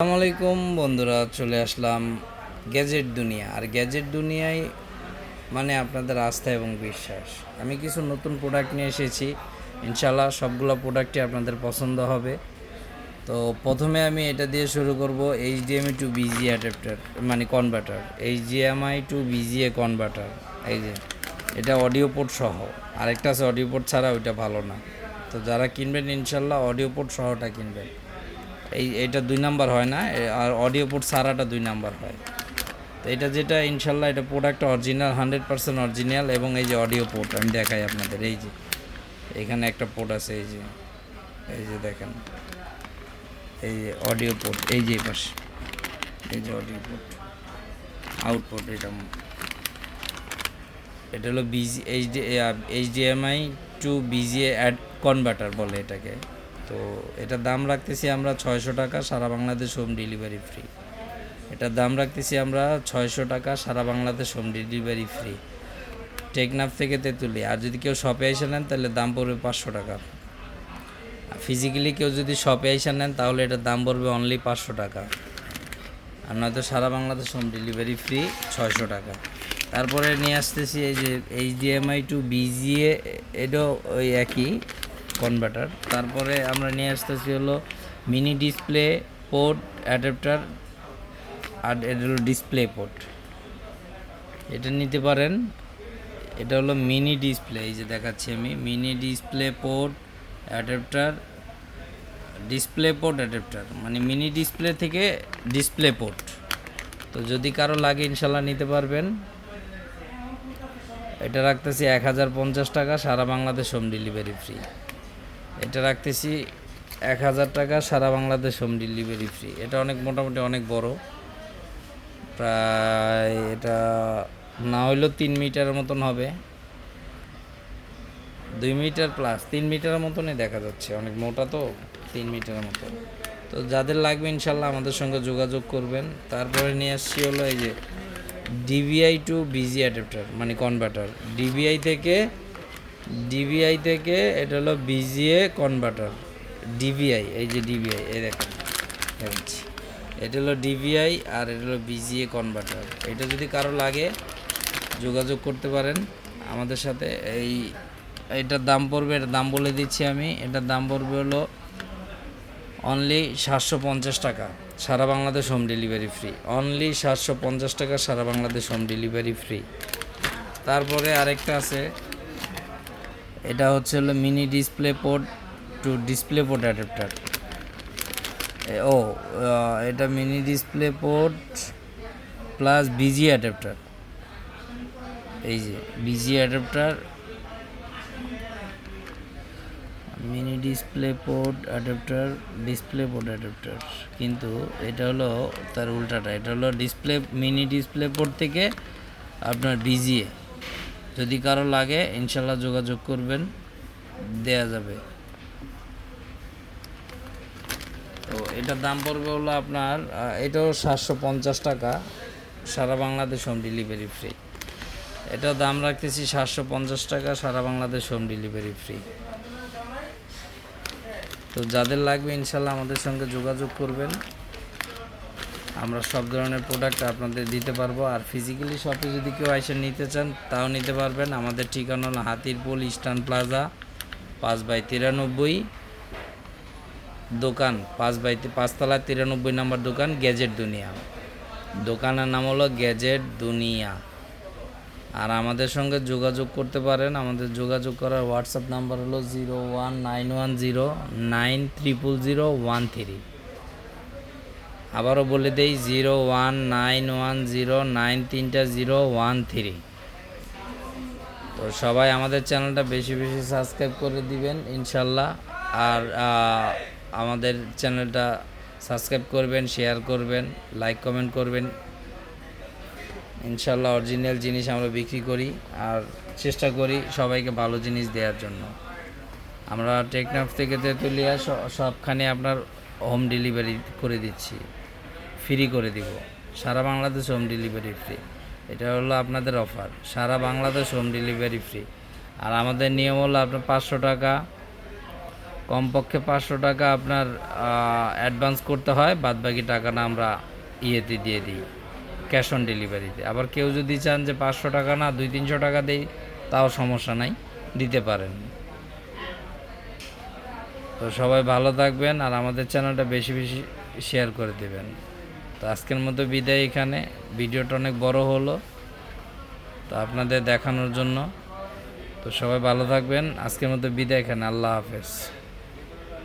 আসসালামু আলাইকুম বন্ধুরা, চলে আসলাম গ্যাজেট দুনিয়া। আর গ্যাজেট দুনিয়ায় মানে আপনাদের আস্থা এবং বিশ্বাস। আমি কিছু নতুন প্রোডাক্ট নিয়ে এসেছি। ইনশাল্লাহ সবগুলো প্রোডাক্টই আপনাদের পছন্দ হবে। তো প্রথমে আমি এটা দিয়ে শুরু করব এইচডিএমআই টু বিজি অ্যাডাপ্টার মানে converter HDMI to VGA converter এই যে, এটা অডিও পোর্ট সহ। আরেকটা আছে অডিও পোর্ট ছাড়া ওইটা ভালো না। তো যারা কিনবেন ইনশাল্লাহ অডিও পোর্ট সহটা কিনবেন। এই এটা দুই নাম্বার হয় না আর অডিও পোর্ট সারাটা দুই নাম্বার হয়। তো এটা যেটা, ইনশাল্লাহ এটা product original hundred percent original এবং এই যে অডিও পোর্ট আমি দেখাই আপনাদের, এই যে, এখানে একটা পোর্ট আছে, এই যে এই যে দেখেন, এই যে অডিও পোর্ট এই যে পাশে, এই যে অডিও পোর্ট আউটপুট এটা। এটা হলো VGA HD HDMI to VGA ad converter বলে এটাকে। তো এটার দাম রাখতেছি আমরা ছয়শো টাকা, সারা বাংলাদেশ হোম ডেলিভারি ফ্রি এটার দাম রাখতেছি আমরা ছয়শো টাকা, সারা Bangladesh home delivery free Teknaf থেকে তেঁতুলি আর যদি কেউ শপে এসে নেন, তাহলে দাম পড়বে পাঁচশো টাকা। ফিজিক্যালি কেউ যদি শপে এসে নেন, তাহলে এটার দাম পড়বে অনলি পাঁচশো টাকা। আর নয়তো সারা বাংলাদেশ হোম ডেলিভারি ফ্রি ছয়শো টাকা। তারপরে নিয়ে আসতেছি এই যে এইচডিএমআই টু বিজিএ এটাও ওই একই। কনভার্টার তারপরে আমরা নিয়ে আসতেছি হলো মিনি ডিসপ্লে পোর্ট অ্যাডাপ্টার আর এটা হলো ডিসপ্লে পোর্ট এটা নিতে পারেন। এটা হলো মিনি ডিসপ্লে এই যে দেখাচ্ছি আমি। Mini display port adapter display port adapter মানে মিনি ডিসপ্লে থেকে ডিসপ্লে পোর্ট তো যদি কারও লাগে ইনশাল্লাহ নিতে পারবেন। এটা রাখতেছি এক হাজার পঞ্চাশ টাকা, সারা বাংলাদেশ হোম ডেলিভারি ফ্রি এটা রাখতেছি এক হাজার টাকা, সারা বাংলাদেশ হোম ডেলিভারি ফ্রি এটা অনেক, মোটামুটি অনেক বড়। প্রায় এটা না হইলেও তিন মিটারের মতন হবে। দুই মিটার প্লাস তিন মিটারের মতনই দেখা যাচ্ছে। অনেক মোটা তো, তিন মিটারের মতো। তো যাদের লাগবে ইনশাল্লাহ আমাদের সঙ্গে যোগাযোগ করবেন। তারপরে নিয়ে আসছি হলো এই যে ডিভিআই টু বিজি অ্যাডাপ্টার মানে কনভার্টার ডিভিআই থেকে ডিভিআই থেকে এটা হলো বিজিএ কনভার্টার ডিবিআই এই যে ডিবিআই এই দেখেন এটা হলো ডিবিআই আর এটা হলো বিজিএ কনভার্টার এটা যদি কারও লাগে যোগাযোগ করতে পারেন আমাদের সাথে, এই, এটার দাম পড়বে, এটার দাম বলে দিচ্ছি আমি, এটার দাম পড়বে হলো অনলি সাতশো পঞ্চাশ টাকা, সারা Bangladesh home delivery free only সাতশো পঞ্চাশ টাকা সারা বাংলাদেশ হোম ডেলিভারি ফ্রি তারপরে আরেকটা আছে এটা হচ্ছে হলো mini display port to display port adapter ও এটা mini display port plus VG adapter এই যে VG adapter mini display port adapter display port adapter কিন্তু এটা হলো তার উল্টাটা, এটা হলো ডিসপ্লে মিনি ডিসপ্লে পোর্ট থেকে আপনার বিজিএ যদি কারও লাগে, ইনশাল্লাহ যোগাযোগ করবেন, দেয়া যাবে। তো এটার দাম পড়বে হলো আপনার এটাও সাতশো পঞ্চাশ টাকা, সারা বাংলাদেশ হোম ডেলিভারি ফ্রি। এটার দাম রাখতেছি সাতশো পঞ্চাশ টাকা, সারা বাংলাদেশ হোম ডেলিভারি ফ্রি। তো যাদের লাগবে, ইনশাল্লাহ আমাদের সঙ্গে যোগাযোগ করবেন। আমরা সব ধরনের প্রোডাক্ট আপনাদের দিতে পারব। আর ফিজিক্যালি শপে যদি কেউ এসে নিতে চান, তাও নিতে পারবেন। আমাদের ঠিকানা হলো হাতিরপুল ইস্টার্ন প্লাজা পাঁচ বাই তিরানব্বই। দোকান, পাঁচ বাই পাঁচতলা তিরানব্বই নম্বর দোকান, গ্যাজেট দুনিয়া। দোকানের নাম হলো গ্যাজেট দুনিয়া। আর আমাদের সঙ্গে যোগাযোগ করতে পারেন। আমাদের যোগাযোগ করার হোয়াটসঅ্যাপ নাম্বার হলো zero one nine one zero nine triple zero one three আবারও বলে দেই, zero one nine one zero nine তিনটা জিরো ওয়ান থ্রি। তো সবাই আমাদের চ্যানেলটা বেশি বেশি সাবস্ক্রাইব করে দিবেন, ইনশাল্লাহ। আর আমাদের চ্যানেলটা সাবস্ক্রাইব করবেন, শেয়ার করবেন, লাইক, কমেন্ট করবেন। ইনশাল্লাহ অরিজিনাল জিনিস আমরা বিক্রি করি আর চেষ্টা করি সবাইকে ভালো জিনিস দেওয়ার জন্য। আমরা টেকনাফ থেকে তেঁতুলিয়া সবখানে আপনার হোম ডেলিভারি করে দিচ্ছি। ফ্রি করে দিব। সারা বাংলাদেশ হোম ডেলিভারি ফ্রি এটা হলো আপনাদের অফার সারা বাংলাদেশ হোম ডেলিভারি ফ্রি আর আমাদের নিয়ম হলো আপনার পাঁচশো টাকা, কমপক্ষে পাঁচশো টাকা আপনার অ্যাডভান্স করতে হয় বাদ বাকি টাকাটা আমরা ইয়েতে দিয়ে দিই ক্যাশ অন ডেলিভারিতে আবার কেউ যদি চান যে পাঁচশো টাকা না, দুই তিনশো টাকা দেই, তাও সমস্যা নাই, দিতে পারেন। তো সবাই ভালো থাকবেন আর আমাদের চ্যানেলটা বেশি বেশি শেয়ার করে দেবেন। তো আজকের মতো বিদায় এখানে। ভিডিওটা অনেক বড় হলো। তো আপনাদের দেখানোর জন্য। তো সবাই ভালো থাকবেন। আজকের মতো বিদায় এখানে। আল্লাহ হাফেজ।